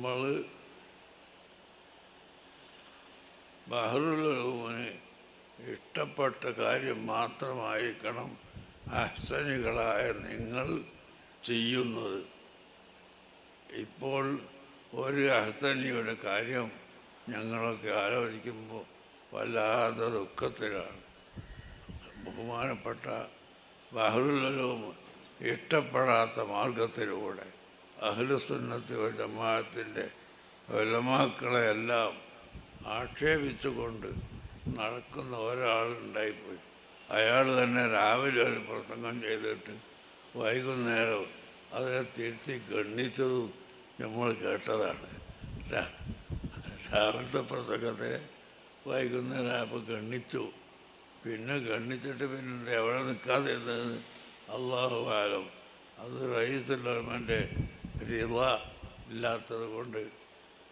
നമ്മൾ ബഹറുലൂമിന് ഇഷ്ടപ്പെട്ട കാര്യം മാത്രമായിരിക്കണം അഹ്സനികളായ നിങ്ങൾ ചെയ്യുന്നത്. ഇപ്പോൾ ഒരു അഹ്സനിയുടെ കാര്യം ഞങ്ങളൊക്കെ ആലോചിക്കുമ്പോൾ വല്ലാതെ ദുഃഖത്തിലാണ്. ബഹുമാനപ്പെട്ട ബഹറുലൂം ഇഷ്ടപ്പെടാത്ത മാർഗത്തിലൂടെ അഹ്ലുസുന്നത്തി ജമാഅത്തിന്റെ വലമാക്കളെയെല്ലാം ആക്ഷേപിച്ചുകൊണ്ട് നടക്കുന്ന ഒരാളുണ്ടായിപ്പോയി. അയാൾ തന്നെ രാവിലെ ഒരു പ്രസംഗം ചെയ്തിട്ട് വൈകുന്നേരം അതിനെ തിരുത്തി ഗണ്ണിച്ചതും നമ്മൾ കേട്ടതാണ്. രാവിലത്തെ പ്രസംഗത്തെ വൈകുന്നേരം ആയപ്പോൾ ഗണ്ണിച്ചു. പിന്നെ ഗണ്ണിച്ചിട്ട് പിന്നെ എവിടെ നിൽക്കാതെ ഇരുന്നത് അള്ളാഹു ആലം. അത് റയീസുല്ലമന്റെ റിള ഇല്ലാത്തത് കൊണ്ട്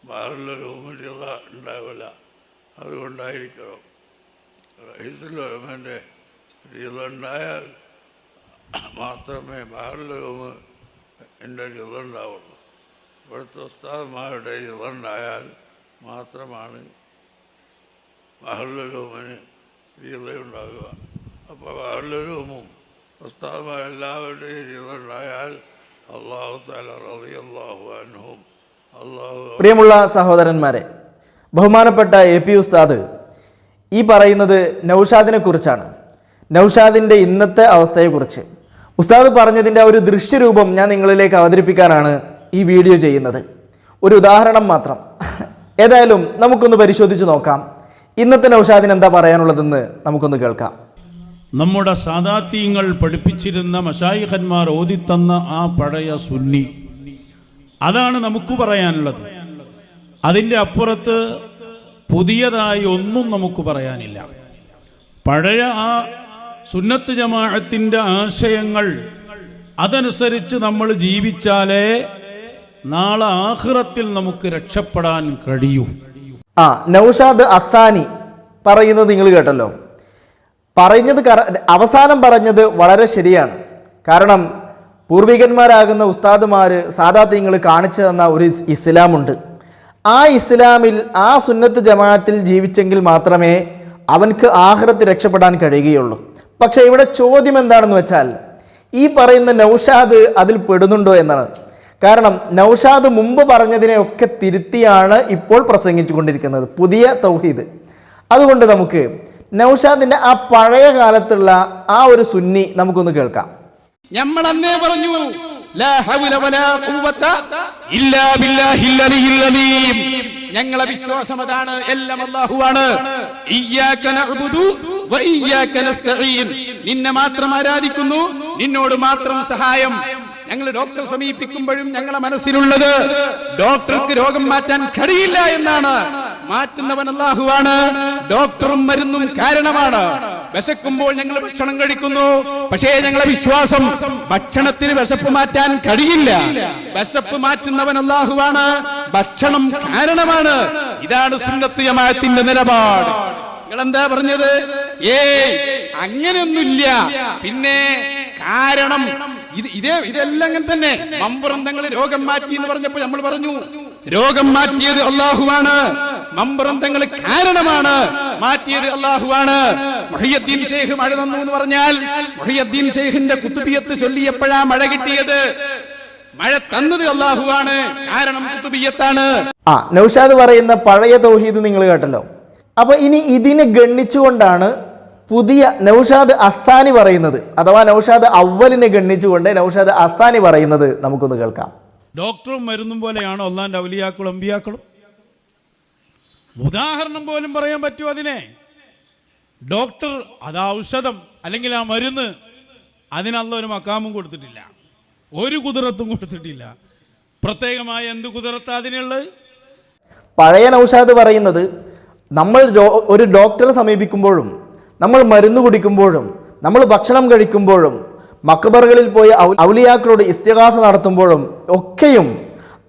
വേറുള്ള റൂമിൽ രീത ഉണ്ടാവില്ല. അതുകൊണ്ടായിരിക്കണം. റയീസുല്ലമന്റെ രീത ഉണ്ടായാൽ മാത്രമേ വേറുള്ള റൂമ് എന്റെ രീത ഉണ്ടാവുള്ളൂ. ഇവിടുത്തെ ഉസ്താദന്മാരുടെ രീത ഉണ്ടായാൽ മാത്രമാണ് ബഹുലൂമിന് രീതിയുണ്ടാകുക അപ്പോൾ ബഹുലൂമും ഉസ്താദ്മാരെല്ലാവരുടെയും രീത അള്ളാഹു പ്രിയമുള്ള സഹോദരന്മാരെ ബഹുമാനപ്പെട്ട എ പി ഉസ്താദ് ഈ പറയുന്നത് നൗഷാദിനെ കുറിച്ചാണ്. നൗഷാദിന്റെ ഇന്നത്തെ അവസ്ഥയെക്കുറിച്ച്. ഉസ്താദ് പറഞ്ഞതിന്റെ ഒരു ദൃശ്യരൂപം ഞാൻ നിങ്ങളിലേക്ക് അവതരിപ്പിക്കാനാണ് ഈ വീഡിയോ ചെയ്യുന്നത്. ഒരു ഉദാഹരണം മാത്രം. ഏതായാലും നമുക്കൊന്ന് പരിശോധിച്ച് നോക്കാം. ഇന്നത്തെ നൗഷാദിന് എന്താ പറയാനുള്ളതെന്ന് നമുക്കൊന്ന് കേൾക്കാം. നമ്മുടെ സാദാത്യങ്ങൾ പഠിപ്പിച്ചിരുന്ന മഷായിഖന്മാർ ഓതിത്തന്ന ആ പഴയ സുന്നി. അതാണ് നമുക്ക് പറയാനുള്ളത്. അതിന്റെ അപ്പുറത്ത് പുതിയതായി ഒന്നും നമുക്ക് പറയാനില്ല. പഴയ ആ സുന്നത്ത് ജമാഅത്തിന്റെ ആശയങ്ങൾ അതനുസരിച്ച് നമ്മൾ ജീവിച്ചാലേ നാളെ ആഹ്റത്തിൽ നമുക്ക് രക്ഷപ്പെടാൻ കഴിയൂ. ആ നൗഷാദ് അസാനി പറയുന്നത് നിങ്ങൾ കേട്ടല്ലോ. പറഞ്ഞത് അവസാനം പറഞ്ഞത് വളരെ ശരിയാണ്. കാരണം പൂർവികന്മാരാകുന്ന ഉസ്താദുമാർ സാദാത്യങ്ങൾ കാണിച്ചു തന്ന ഒരു ഇസ്ലാമുണ്ട്. ആ ഇസ്ലാമിൽ ആ സുന്നത്ത് ജമാഅത്തിൽ ജീവിച്ചെങ്കിൽ മാത്രമേ അവൻക്ക് ആഹ്റത്ത് രക്ഷപ്പെടാൻ കഴിയുകയുള്ളൂ. പക്ഷേ ഇവിടെ ചോദ്യം എന്താണെന്ന് വെച്ചാൽ ഈ പറയുന്ന നൗഷാദ് അതിൽ പെടുന്നുണ്ടോ എന്നാണ്. കാരണം നൗഷാദ് മുമ്പ് പറഞ്ഞതിനെയൊക്കെ തിരുത്തിയാണ് ഇപ്പോൾ പ്രസംഗിച്ചു കൊണ്ടിരിക്കുന്നത് പുതിയ തൗഹീദ്. അതുകൊണ്ട് നമുക്ക് നൗഷാദിന്റെ ആ പഴയ കാലത്തുള്ള ആ ഒരു സുന്നി നമുക്കൊന്ന് കേൾക്കാം. നമ്മൾ അന്നേ പറഞ്ഞു ഞങ്ങളെ വിശ്വാസം അതാണ് എല്ലാം നസ്തഈൻ. നിന്നെ മാത്രം ആരാധിക്കുന്നു നിന്നോട് മാത്രം സഹായം. ഞങ്ങൾ ഡോക്ടറെ സമീപിക്കുമ്പോഴും ഞങ്ങളെ മനസ്സിലുള്ളത് ഡോക്ടർക്ക് രോഗം മാറ്റാൻ കഴിയില്ല എന്നാണ്. മാറ്റുന്നവൻ അല്ലാഹുവാണ്. ഡോക്ടറും മരുന്നും കാരണമാണ്. വിശക്കുമ്പോൾ ഞങ്ങൾ ഭക്ഷണം കഴിക്കുന്നു. പക്ഷേ ഞങ്ങളെ വിശ്വാസം ഭക്ഷണത്തിന് വിശപ്പ് മാറ്റാൻ കഴിയില്ല. വിശപ്പ് മാറ്റുന്നവൻ അല്ലാഹുവാണ്. ഭക്ഷണം കാരണമാണ്. ഇതാണ് സുന്നത്ത് ജമാഅത്തിന്റെ നിലപാട്. നിങ്ങൾ എന്താ പറഞ്ഞത്? ഏയ് അങ്ങനെയൊന്നുമില്ല. പിന്നെ കാരണം ഇത് ഇതേ ഇതെല്ലാം അങ്ങനെ തന്നെ. മമ്പുറന്തങ്ങൾ രോഗം മാറ്റി എന്ന് പറഞ്ഞപ്പോൾ നമ്മൾ പറഞ്ഞു രോഗം മാറ്റിയത് അള്ളാഹുവാണ്. മമ്പ്രന്ഥങ്ങൾ കാരണമാണ് മാറ്റിയത് അള്ളാഹുവാണ്. മൊഹിയദ്ദീൻ ഷെയ്ഖ് മഴ തന്നു എന്ന് പറഞ്ഞാൽ മൊഹിയദ്ദീൻ ഷെയ്ഖിന്റെ കുത്തുബിയത്ത് ചൊല്ലിയപ്പോഴാ മഴ കിട്ടിയത്. മഴ തന്നത് അള്ളാഹുവാണ്. കാരണം കുത്തുബിയത്താണ് ആ നൗഷാദ് പറയുന്ന പഴയ തൗഹീദ് നിങ്ങൾ കേട്ടല്ലോ. അപ്പൊ ഇനി ഇതിനെ ഗണ്ണിച്ചുകൊണ്ടാണ് പുതിയ നൗഷാദ് അസ്താനി പറയുന്നത്. അഥവാ നൗഷാദ് അവലിനെ ഗണ്ണിച്ചുകൊണ്ട് നൗഷാദ് അസ്താനി പറയുന്നത് നമുക്കൊന്ന് കേൾക്കാം. ഡോക്ടറും മരുന്നും പോലെയാണ് ഒന്നാന്റെ അവലിയാക്കളും അമ്പിയാക്കളും ഉദാഹരണം പോലും പറയാൻ പറ്റുമോ അതിനെ. ഡോക്ടർ അത് ഔഷധം അല്ലെങ്കിൽ ആ മരുന്ന് അതിനുള്ള ഒരു മക്കാമും കൊടുത്തിട്ടില്ല. ഒരു കുതിരത്തും കൊടുത്തിട്ടില്ല. പ്രത്യേകമായ എന്ത് കുതിരത്ത അതിനുള്ളത്? പഴയ നൗഷാദ് പറയുന്നത് നമ്മൾ ഒരു ഡോക്ടറെ സമീപിക്കുമ്പോഴും നമ്മൾ മരുന്ന് കുടിക്കുമ്പോഴും നമ്മൾ ഭക്ഷണം കഴിക്കുമ്പോഴും മക്കബറുകളിൽ പോയി ഔലിയാക്കളോട് ഇസ്തിഹാസ നടത്തുമ്പോഴും ഒക്കെയും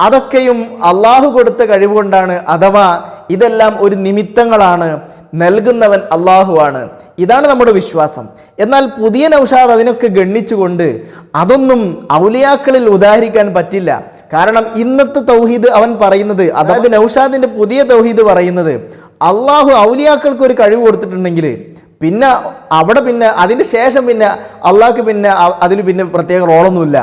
അതൊക്കെയും അള്ളാഹു കൊടുത്ത കഴിവുകൊണ്ടാണ് അഥവാ ഇതെല്ലാം ഒരു നിമിത്തങ്ങളാണ് നൽകുന്നവൻ അള്ളാഹുവാണ്. ഇതാണ് നമ്മുടെ വിശ്വാസം. എന്നാൽ പുതിയ നൗഷാദ് അതിനൊക്കെ ഗണ്ണിച്ചുകൊണ്ട് അതൊന്നും ഔലിയാക്കളിൽ ഉദാഹരിക്കാൻ പറ്റില്ല. കാരണം ഇന്നത്തെ തൗഹീദ് അവൻ പറയുന്നത് അതായത് നൗഷാദിന്റെ പുതിയ തൗഹീദ് പറയുന്നത് അള്ളാഹു ഔലിയാക്കൾക്ക് ഒരു കഴിവ് കൊടുത്തിട്ടുണ്ടെങ്കിൽ പിന്നെ അവിടെ പിന്നെ അതിന് ശേഷം പിന്നെ അള്ളാഹ്ക്ക് പിന്നെ അതിൽ പിന്നെ പ്രത്യേക റോളൊന്നുമില്ല.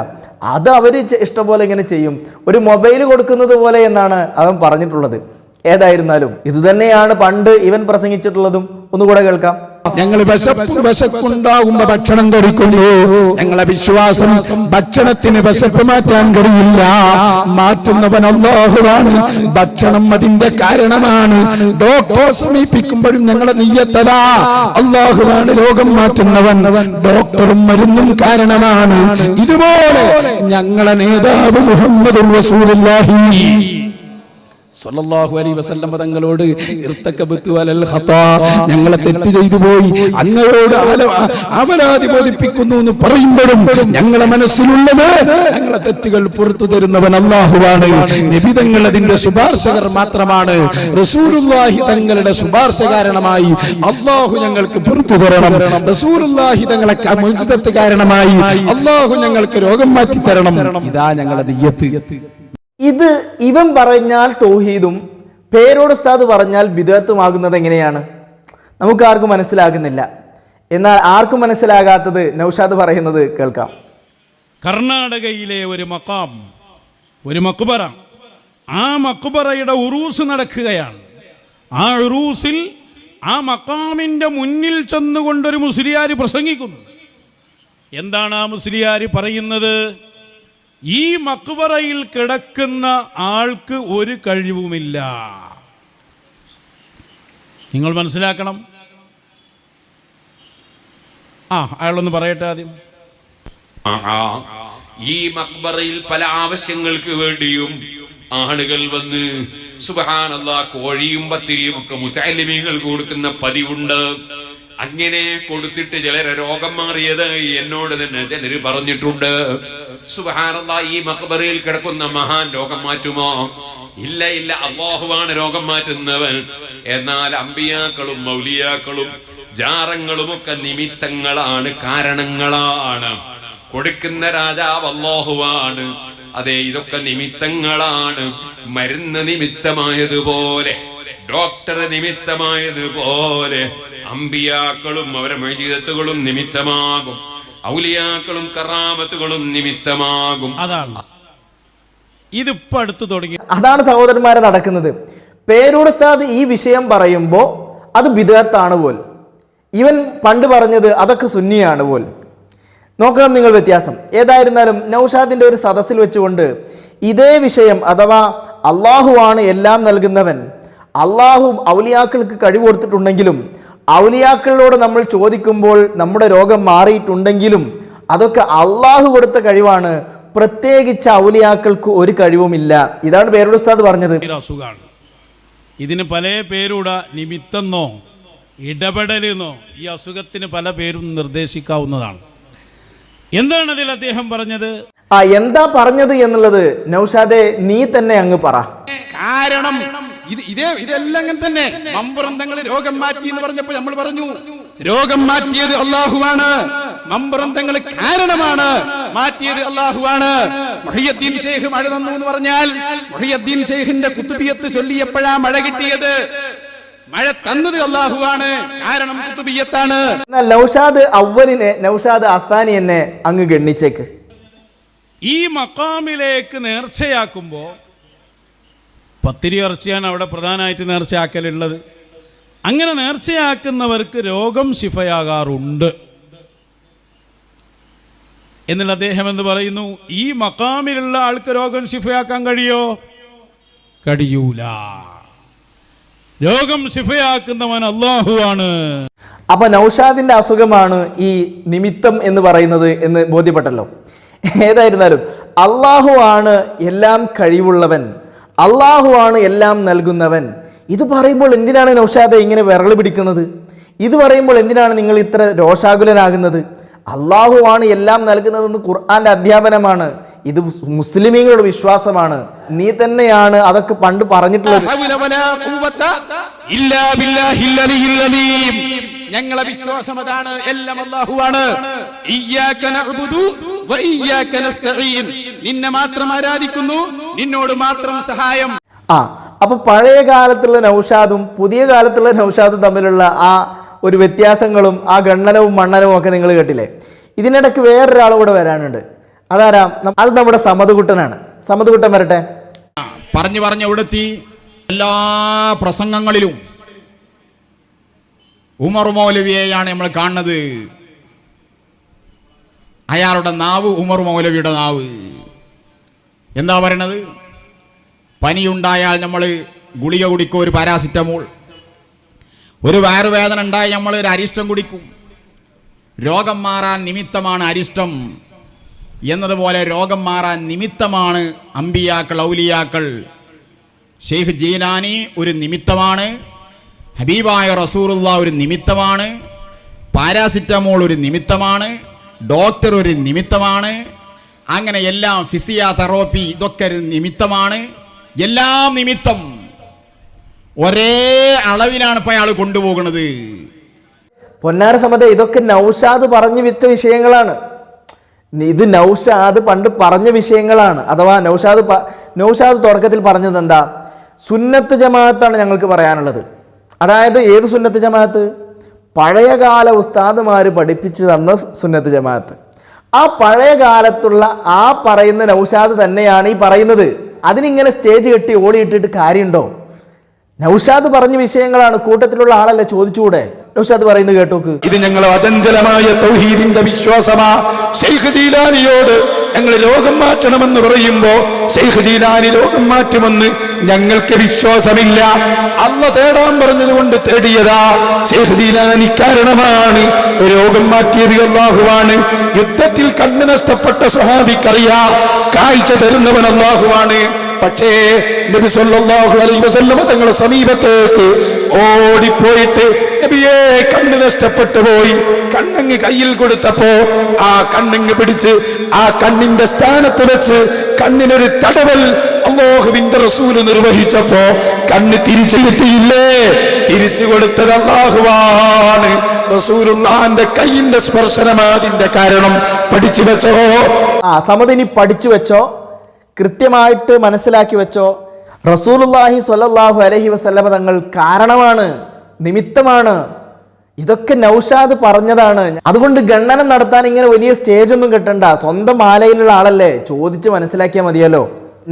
അത് അവർ ഇഷ്ടംപോലെ ഇങ്ങനെ ചെയ്യും. ഒരു മൊബൈൽ കൊടുക്കുന്നത് പോലെ എന്നാണ് അവൻ പറഞ്ഞിട്ടുള്ളത്. ഏതായിരുന്നാലും ഇത് തന്നെയാണ് പണ്ട് ഇവൻ പ്രസംഗിച്ചിട്ടുള്ളതും. ഒന്നുകൂടെ കേൾക്കാം. ഞങ്ങൾ വിശപ്പ് വിശപ്പുണ്ടാകുമ്പോ ഭക്ഷണം കഴിക്കുന്നു ഞങ്ങളെ വിശ്വാസം ഭക്ഷണത്തിന് വിശപ്പ് മാറ്റാൻ കഴിയില്ല. മാറ്റുന്നവൻ അള്ളാഹുവാണ്. ഭക്ഷണം അതിന്റെ കാരണമാണ്. ഡോക്ടറെ സമീപിക്കുമ്പോഴും ഞങ്ങളെ നീയത്തതാ അള്ളാഹുവാണ് രോഗം മാറ്റുന്നവൻ. ഡോക്ടറും മരുന്നും കാരണമാണ്. ഇതുപോലെ ഞങ്ങളെ നേതാവ് മുഹമ്മദ് റസൂലുള്ളാഹി. സല്ലല്ലാഹു അലൈഹി വസല്ലം തങ്ങളോട് ഞങ്ങളെ തെറ്റ് ചെയ്തു പോയി. അങ്ങയോട് അപരാധി ബോധിപ്പിക്കുന്നു എന്ന് പറയുമ്പോഴും ഞങ്ങളെ മനസ്സിലുള്ളത് ഞങ്ങളെ തെറ്റുകൾ പുറത്തു തരുന്നവൻ അള്ളാഹുവാണ് നിബിതങ്ങൾ അതിന്റെ ശുപാർശകർ മാത്രമാണ്. റസൂലുള്ളാഹി തങ്ങളുടെ ശുപാർശ കാരണമായി അള്ളാഹു ഞങ്ങൾക്ക് പുറത്തു തരണം. റസൂലുള്ളാഹി തങ്ങളെ ക- കാരണമായി അള്ളാഹു ഞങ്ങൾക്ക് രോഗം മാറ്റി തരണം ഇതാ ഞങ്ങളെ നിയ്യത്ത്. ഇത് ഇവൻ പറഞ്ഞാൽ തൗഹീദും പേരോട് ഉസ്താദ് പറഞ്ഞാൽ ബിദത്തുമാകുന്നത് എങ്ങനെയാണ്? നമുക്ക് ആർക്കും മനസ്സിലാകുന്നില്ല. എന്നാൽ ആർക്കും മനസ്സിലാകാത്തത് നൗഷാദ് പറയുന്നത് കേൾക്കാം. കർണാടകയിലെ ഒരു മക്കാം ഒരു മക്കുബറ ആ മക്കുബറയുടെ ഉറൂസ് നടക്കുകയാണ്. ആ ഉറൂസിൽ ആ മക്കാമിന്റെ മുന്നിൽ ചെന്നുകൊണ്ടൊരു മുസ്ലിയാർ പ്രസംഗിക്കുന്നു. എന്താണ് ആ മുസ്ലിയാർ പറയുന്നത്? ഈ മക്ബറയിൽ കിടക്കുന്ന ആൾക്ക് ഒരു കഴിവുമില്ല. നിങ്ങൾ മനസ്സിലാക്കണം. ആ അയാളൊന്ന് പറയട്ടെ ആദ്യം. ഈ മക്ബറയിൽ പല ആവശ്യങ്ങൾക്ക് വേണ്ടിയും ആളുകൾ വന്ന് സുബഹാനല്ല കോഴിയും പത്തിരിയും ഒക്കെ മുത്താലിമീങ്ങൾ കൊടുക്കുന്ന പതിവുണ്ട്. അങ്ങനെ കൊടുത്തിട്ട് ചിലരെ രോഗം മാറിയത് എന്നോട് തന്നെ ചിലര് പറഞ്ഞിട്ടുണ്ട്. സുബഹാനല്ല ഈ മക്ബറയിൽ കിടക്കുന്ന മഹാൻ രോഗം മാറ്റുമോ? ഇല്ല ഇല്ല അള്ളാഹുവാണ് രോഗം മാറ്റുന്നവൻ. എന്നാൽ അമ്പിയാക്കളും മൗലിയാക്കളും ജാറങ്ങളും ഒക്കെ നിമിത്തങ്ങളാണ് കാരണങ്ങളാണ്. കൊടുക്കുന്ന രാജാവ് അള്ളാഹുവാണ് അതെ ഇതൊക്കെ നിമിത്തങ്ങളാണ്. മരുന്ന് നിമിത്തമായതുപോലെ ഡോക്ടർ നിമിത്തമായതുപോലെ അമ്പിയാക്കളും അവരുടെ മൈജീതത്തുകളും നിമിത്തമാകും. ഔലിയാക്കളും കറാമത്തുകളും നിമിത്തമാകും. അതാണ്. ഇതിപ്പോ അടുത്ത് തുടങ്ങി. അതാണ് സഹോദരന്മാരെ നടക്കുന്നത്. പേരൂർ ഉസ്താദ് ഈ വിഷയം പറയുമ്പോൾ അത് ബിദത്താണ് പോൽ. ഇവൻ പണ്ട് പറഞ്ഞത് അതൊക്കെ സുന്നിയാണ് പോൽ. നോക്കണം നിങ്ങൾ വ്യത്യാസം. ഏതായിരുന്നാലും നൗഷാദിന്റെ ഒരു സദസ്സിൽ വെച്ചുകൊണ്ട് ഇതേ വിഷയം അഥവാ അള്ളാഹുവാണ് എല്ലാം നൽകുന്നവൻ അള്ളാഹു ഔലിയാക്കൾക്ക് കഴിവ് കൊടുത്തിട്ടുണ്ടെങ്കിലും ഔലിയാക്കളോട് നമ്മൾ ചോദിക്കുമ്പോൾ നമ്മുടെ രോഗം മാറിയിട്ടുണ്ടെങ്കിലും അതൊക്കെ അള്ളാഹു കൊടുത്ത കഴിവാണ്. പ്രത്യേകിച്ച് ഔലിയാക്കൾക്ക് ഒരു കഴിവുമില്ല. ഇതാണ് പേരുടെ ഉസ്താദ് പറഞ്ഞത്. അസുഖമാണ് ഇതിന് പല പേരൂട. നിമിത്തെന്നോ ഇടപെടലെന്നോ ഈ അസുഖത്തിന് പല പേരും നിർദ്ദേശിക്കാവുന്നതാണ്. എന്താണ് അതിൽ അദ്ദേഹം പറഞ്ഞത്? ആ എന്താ പറഞ്ഞത് എന്നുള്ളത് നൗഷാദെ നീ തന്നെ അങ്ങ് പറ. കാരണം ഇത് ഇതേ ഇതെല്ലാം അങ്ങനെ തന്നെ. മമ്പുറന്തങ്ങൾ രോഗം മാറ്റി എന്ന് പറഞ്ഞപ്പോൾ നമ്മൾ പറഞ്ഞു രോഗം മാറ്റിയത് അള്ളാഹുവാണ്. മമ്പുറന്തങ്ങൾ കാരണമാണ് മാറ്റിയത് അള്ളാഹുവാണ്. മൊഹിയദ്ദീൻ ഷെയ്ഖ് മഴ തന്നു എന്ന് പറഞ്ഞാൽ മൊഹിയദ്ദീൻ ഷെയ്ഖിന്റെ കുത്തുബിയത്ത് ചൊല്ലിയപ്പോഴാ മഴ കിട്ടിയത്. മഴ തന്നത് അള്ളാഹുവാണ് കാരണം കുത്തുബിയത്താണ് എന്നാൽ നൗഷാദ് അവലിനെ നൗഷാദ് അത്താനി എന്നെ അങ്ങ് ഗണ്ണിച്ചേക്ക്. ഈ മക്കാമിലേക്ക് നേർച്ചയാക്കുമ്പോൾ പത്തിരി ഇറച്ചിയാണ് അവിടെ പ്രധാനമായിട്ട് നേർച്ചയാക്കലുള്ളത്. അങ്ങനെ നേർച്ചയാക്കുന്നവർക്ക് രോഗം ശിഫയാകാറുണ്ട്. എന്നുള്ള അദ്ദേഹം എന്ന് പറയുന്നു? ഈ മക്കാമിലുള്ള ആൾക്ക് രോഗം ശിഫയാക്കാൻ കഴിയോ? കഴിയൂല. രോഗം ശിഫയാക്കുന്നവൻ അള്ളാഹുവാണ് അപ്പൊ നൗഷാദിന്റെ അസുഖമാണ് ഈ നിമിത്തം എന്ന് പറയുന്നത് എന്ന് ബോധ്യപ്പെട്ടല്ലോ. ഏതായിരുന്നാലും അള്ളാഹു ആണ് എല്ലാം കഴിവുള്ളവൻ. അള്ളാഹു ആണ് എല്ലാം നൽകുന്നവൻ. ഇത് പറയുമ്പോൾ എന്തിനാണ് നൗഷാദെ ഇങ്ങനെ വിരൾ പിടിക്കുന്നത്? ഇത് പറയുമ്പോൾ എന്തിനാണ് നിങ്ങൾ ഇത്ര രോഷാകുലനാകുന്നത്? അള്ളാഹു ആണ് എല്ലാം നൽകുന്നതെന്ന് ഖുർആാന്റെ അധ്യാപനമാണ്. ഇത് മുസ്ലിമീങ്ങളുടെ വിശ്വാസമാണ്. നീ തന്നെയാണ് അതൊക്കെ പണ്ട് പറഞ്ഞിട്ടുള്ളത്. ഞങ്ങളെ വിശ്വാസം അതാണ് എല്ലാം അള്ളാഹുവാണ് നിന്നെ മാത്രം ആരാധിക്കുന്നു നിന്നോട് മാത്രം സഹായം. ആ അപ്പൊ പഴയ കാലത്തുള്ള നൗഷാദും പുതിയ കാലത്തുള്ള നൗഷാദും തമ്മിലുള്ള ആ ഒരു വ്യത്യാസങ്ങളും ആ ഗണ്ണനവും മണ്ണനവും ഒക്കെ നിങ്ങൾ കേട്ടില്ലേ? ഇതിനിടയ്ക്ക് വേറൊരാളുകൂടെ വരാനുണ്ട്. അതാരാ? അത് നമ്മുടെ സമതുകുട്ടനാണ്. സമതുകുട്ടൻ വരട്ടെ. പറഞ്ഞു പറഞ്ഞു എല്ലാ പ്രസംഗങ്ങളിലും ഉമർ മൗലവിയെയാണ് നമ്മൾ കാണുന്നത്. അയാളുടെ നാവ് ഉമർ മൗലവിയുടെ നാവ്. എന്താ പറയണത്? പനിയുണ്ടായാൽ നമ്മൾ ഗുളിക കുടിക്കും ഒരു പാരാസിറ്റമോൾ. ഒരു വയറുവേദന ഉണ്ടായാൽ നമ്മൾ ഒരു അരിഷ്ടം കുടിക്കും. രോഗം മാറാൻ നിമിത്തമാണ് അരിഷ്ടം. എന്നതുപോലെ രോഗം മാറാൻ നിമിത്തമാണ് അമ്പിയാക്കൾ ഔലിയാക്കൾ. ഷെയ്ഖ് ജീലാനി ഒരു നിമിത്തമാണ്. ഹബീബായ റസൂറുള്ള ഒരു നിമിത്തമാണ് പാരാസിറ്റമോൾ ഒരു നിമിത്തമാണ് ഡോക്ടർ ഒരു നിമിത്തമാണ് അങ്ങനെ എല്ലാം ഫിസിയ തെറോപ്പി ഇതൊക്കെ ഒരു നിമിത്തമാണ്. എല്ലാം നിമിത്തം ഒരേ അളവിലാണ് ഇപ്പോൾ അയാൾ കൊണ്ടുപോകുന്നത്. പൊന്നാര സമത ഇതൊക്കെ നൗഷാദ് പറഞ്ഞു വിറ്റ വിഷയങ്ങളാണ്. ഇത് നൗഷാദ് പണ്ട് പറഞ്ഞ വിഷയങ്ങളാണ്. അഥവാ നൗഷാദ് നൗഷാദ് തുടക്കത്തിൽ പറഞ്ഞത് എന്താ സുന്നത്ത് ജമാഅത്താണ് ഞങ്ങൾക്ക് പറയാനുള്ളത്. അതായത് ഏത് സുന്നത്ത് ജമാഅത്ത്? പഴയകാല ഉസ്താദുമാർ പഠിപ്പിച്ചു തന്ന സുന്നത്ത് ജമാഅത്ത്. ആ പഴയ കാലത്തുള്ള ആ പറയുന്ന നൗഷാദ് തന്നെയാണ് ഈ പറയുന്നത്. അതിനിങ്ങനെ സ്റ്റേജ് കെട്ടി ഓടിയിട്ടിട്ട് കാര്യമുണ്ടോ നൗഷാദ് പറഞ്ഞ വിഷയങ്ങളാണ് കൂട്ടത്തിലുള്ള ആളല്ലേ ചോദിച്ചുകൂടെ നൗഷാദ് പറയുന്നത് കേട്ടോക്ക്. ഇത് ഞങ്ങൾ അചഞ്ചലമായ തൗഹീദിന്റെ വിശ്വാസമാ. ശൈഖ് ജീലാനിയോട് ഞങ്ങൾ രോഗം മാറ്റണമെന്ന് പറയുമ്പോ ശൈഖ് ജീലാനി രോഗം മാറ്റുമെന്ന് ഞങ്ങൾക്ക് വിശ്വാസമില്ല. അന്ന് തേടാൻ പറഞ്ഞതുകൊണ്ട് തേടിയതാ. ഷെയ്ഖ് ജീലാനി കാരണമാണ്. രോഗം മാറ്റിയത് അള്ളാഹുവാണ്. യുദ്ധത്തിൽ കണ്ണ് നഷ്ടപ്പെട്ട സ്വഹാബിക്കറിയാ. കാഴ്ച തരുന്നവൻ അള്ളാഹുവാണ്. പക്ഷേ നബി സല്ലല്ലാഹു അലൈഹി വസല്ലമ തങ്ങളുടെ സമീപത്തേക്ക് ഓടിപ്പോയിട്ട് നബിയെ കണ്ണ് നഷ്ടപ്പെട്ടു പോയി. കണ്ണങ്ങ് കയ്യിൽ കൊടുത്തപ്പോ ആ കണ്ണങ്ങ് പിടിച്ച് ആ കണ്ണിന്റെ സ്ഥാനത്ത് വെച്ച് കണ്ണിനൊരു തടവൽ അള്ളാഹുവിന്റെ റസൂൽ നിർവഹിച്ചപ്പോ കണ്ണ് തിരിച്ചു കിട്ടിയില്ലേ? തിരിച്ചു കൊടുത്തത് അള്ളാഹുവാണ് റസൂലുള്ളാന്റെ കയ്യിന്റെ സ്പർശനമാതിന്റെ കാരണം പഠിച്ചു വെച്ചോ? ആ സമതിനി പഠിച്ചു വെച്ചോ? കൃത്യമായിട്ട് മനസ്സിലാക്കി വെച്ചോ? റസൂലുള്ളാഹി സ്വല്ലല്ലാഹു അലൈഹി വസല്ലമ തങ്ങൾ കാരണമാണ് നിമിത്തമാണ്. ഇതൊക്കെ നൗഷാദ് പറഞ്ഞതാണ്. അതുകൊണ്ട് ഗണ്ണനം നടത്താൻ ഇങ്ങനെ വലിയ സ്റ്റേജ് ഒന്നും കിട്ടണ്ട. സ്വന്തം മാലയിലുള്ള ആളല്ലേ? ചോദിച്ച് മനസ്സിലാക്കിയാൽ മതിയല്ലോ.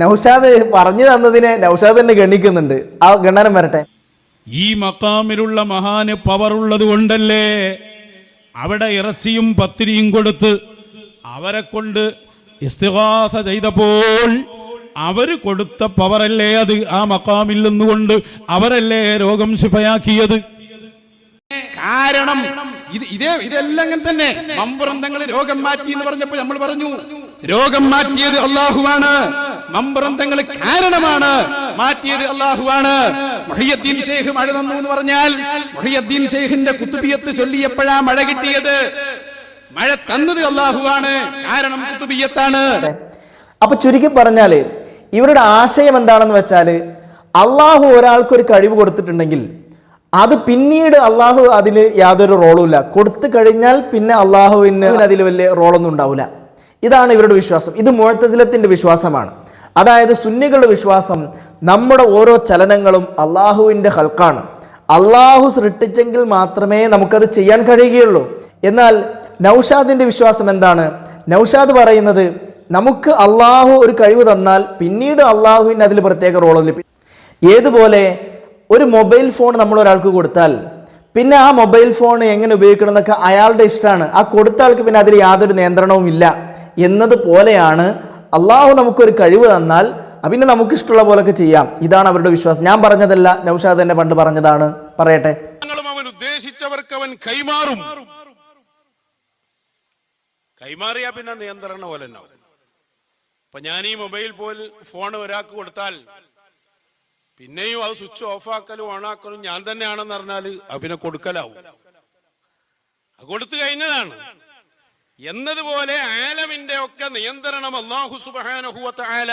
നൗഷാദ് പറഞ്ഞു തന്നതിനെ നൗഷാദ് തന്നെ ഗണിക്കുന്നുണ്ട്. ആ ഗണ്ണനം വരട്ടെ. ഈ മക്കാമിലുള്ള മഹാന് പവറുള്ളത് കൊണ്ടല്ലേ? അവിടെ ഇറച്ചിയും പത്തിരിയും കൊടുത്ത് അവരെ കൊണ്ട് ഇസ്തിഹാസ ചെയ്തപ്പോൾ അവർ കൊടുത്ത പവറല്ലേ അത്? ആ മക്കാമിൽ നിന്നുകൊണ്ട് അവരല്ലേ രോഗം ശിഫയാക്കിയത്? കാരണം ഇത് ഇതേ ഇതെല്ലാം അങ്ങനെ തന്നെ. മമ്പുറന്തങ്ങൾ രോഗം മാറ്റി എന്ന് പറഞ്ഞപ്പോൾ നമ്മൾ പറഞ്ഞു രോഗം മാറ്റിയത് അള്ളാഹുവാണ്. മമ്പ്രന്ഥങ്ങൾ കാരണമാണ് മാറ്റിയത് അള്ളാഹുവാണ്. മഹിയദ്ദീൻ ഷെയ്ഖ് മഴ തന്നു എന്ന് പറഞ്ഞാൽ മഹിയദ്ദീൻ ഷെയ്ഖിന്റെ കുത്തുബിയത്ത് ചൊല്ലിയപ്പോഴാ മഴ കിട്ടിയത്. മഴ തന്നത് അള്ളാഹുവാണ്. കാരണം കുത്തുബിയത്താണ് അപ്പൊ ചുരുക്കി പറഞ്ഞാൽ ഇവരുടെ ആശയം എന്താണെന്ന് വെച്ചാൽ അള്ളാഹു ഒരാൾക്ക് ഒരു കഴിവ് കൊടുത്തിട്ടുണ്ടെങ്കിൽ അത് പിന്നീട് അള്ളാഹു അതിന് യാതൊരു റോളും ഇല്ല. കൊടുത്തു കഴിഞ്ഞാൽ പിന്നെ അള്ളാഹുവിന് അതിൽ വലിയ റോളൊന്നും ഉണ്ടാവില്ല ഇതാണ് ഇവരുടെ വിശ്വാസം. ഇത് മുഴത്തസിലത്തിന്റെ വിശ്വാസമാണ്. അതായത് സുന്നികളുടെ വിശ്വാസം നമ്മുടെ ഓരോ ചലനങ്ങളും അള്ളാഹുവിന്റെ ഹൽക്കാണ് അള്ളാഹു സൃഷ്ടിച്ചെങ്കിൽ മാത്രമേ നമുക്കത് ചെയ്യാൻ കഴിയുകയുള്ളൂ. എന്നാൽ നൗഷാദിന്റെ വിശ്വാസം എന്താണ്? നൗഷാദ് പറയുന്നത് നമുക്ക് അള്ളാഹു ഒരു കഴിവ് തന്നാൽ പിന്നീട് അള്ളാഹുവിന് അതിൽ പ്രത്യേക റോൾ റോളില്ല ഏതുപോലെ ഒരു മൊബൈൽ ഫോൺ നമ്മൾ ഒരാൾക്ക് കൊടുത്താൽ പിന്നെ ആ മൊബൈൽ ഫോൺ എങ്ങനെ ഉപയോഗിക്കണം എന്നൊക്കെ അയാളുടെ ഇഷ്ടമാണ്. ആ കൊടുത്ത ആൾക്ക് പിന്നെ അതിൽ യാതൊരു നിയന്ത്രണവും ഇല്ല എന്നതുപോലെയാണ് അള്ളാഹു നമുക്കൊരു കഴിവ് തന്നാൽ പിന്നെ നമുക്ക് ഇഷ്ടമുള്ള പോലൊക്കെ ചെയ്യാം. ഇതാണ് അവരുടെ വിശ്വാസം. ഞാൻ പറഞ്ഞതല്ല നൗഷാദ് തന്നെ പണ്ട് പറഞ്ഞതാണ്. പറയട്ടെ. അവൻ ഉദ്ദേശിച്ചവർക്ക് അവൻ കൈമാറും. കൈമാറിയാ പിന്നെ നിയന്ത്രണ പോലെ അപ്പൊ ഞാൻ ഈ മൊബൈൽ പോൽ ഫോൺ ഒരാൾക്ക് കൊടുത്താൽ പിന്നെയും അത് സ്വിച്ച് ഓഫ് ആക്കലും ഓൺ ആക്കലും ഞാൻ തന്നെയാണെന്ന് പറഞ്ഞാൽ അത് പിന്നെ കൊടുക്കലാവും. കൊടുത്തു കഴിഞ്ഞതാണ്. എന്നതുപോലെ ആലമിന്റെ ഒക്കെ നിയന്ത്രണം അള്ളാഹു സുബാനഹുവത്ത ആല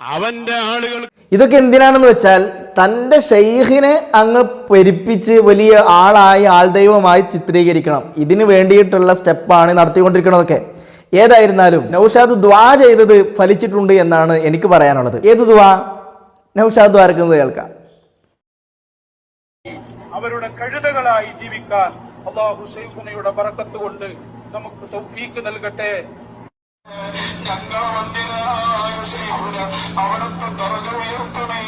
അവന്റെ ആളുകൾ ഇതൊക്കെ എന്തിനാണെന്ന് വെച്ചാൽ തന്റെ ഷെയ്ഖിനെ അങ്ങ് പെരുപ്പിച്ച് വലിയ ആളായി ആൾദൈവമായി ചിത്രീകരിക്കണം. ഇതിന് വേണ്ടിയിട്ടുള്ള സ്റ്റെപ്പാണ് നടത്തിക്കൊണ്ടിരിക്കണതൊക്കെ ഏതായിരുന്നാലും നൗഷാദ് ദ്വാ ചെയ്തത് ഫലിച്ചിട്ടുണ്ട് എന്നാണ് എനിക്ക് പറയാനുള്ളത്. ഏത് ദ്വാ നൗഷാദ് ദ്വാരക്കുന്നത് കേൾക്കാം. അവരുടെ കഴുതകളായി ജീവിക്കാൻ അള്ളാഹു ഷെയ്ഖുനയുടെ ബറക്കത്ത് കൊണ്ട് നമുക്ക് തൗഫീക്ക് നൽകട്ടെ. അവിടുത്തെ ദറജ ഉയർത്തണേ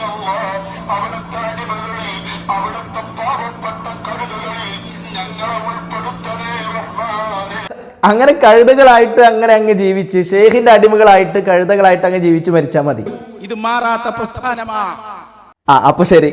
അവിടുത്തെ അടിമകളിൽ അവിടുത്തെ പാവപ്പെട്ട കഴുതകളിൽ ഞങ്ങളെ ഉൾപ്പെടുത്തണേ റഹ്മാനെ. അങ്ങനെ കഴുതകളായിട്ട് അങ്ങനെ അങ്ങ് ജീവിച്ച് ഷെയ്ഖിന്റെ അടിമകളായിട്ട് കഴുതകളായിട്ട് അങ്ങ് ജീവിച്ച് മരിച്ചാൽ മതി. ഇത് മാറാത്ത പ്രസ്ഥാനമാ. ആ അപ്പൊ ശരി.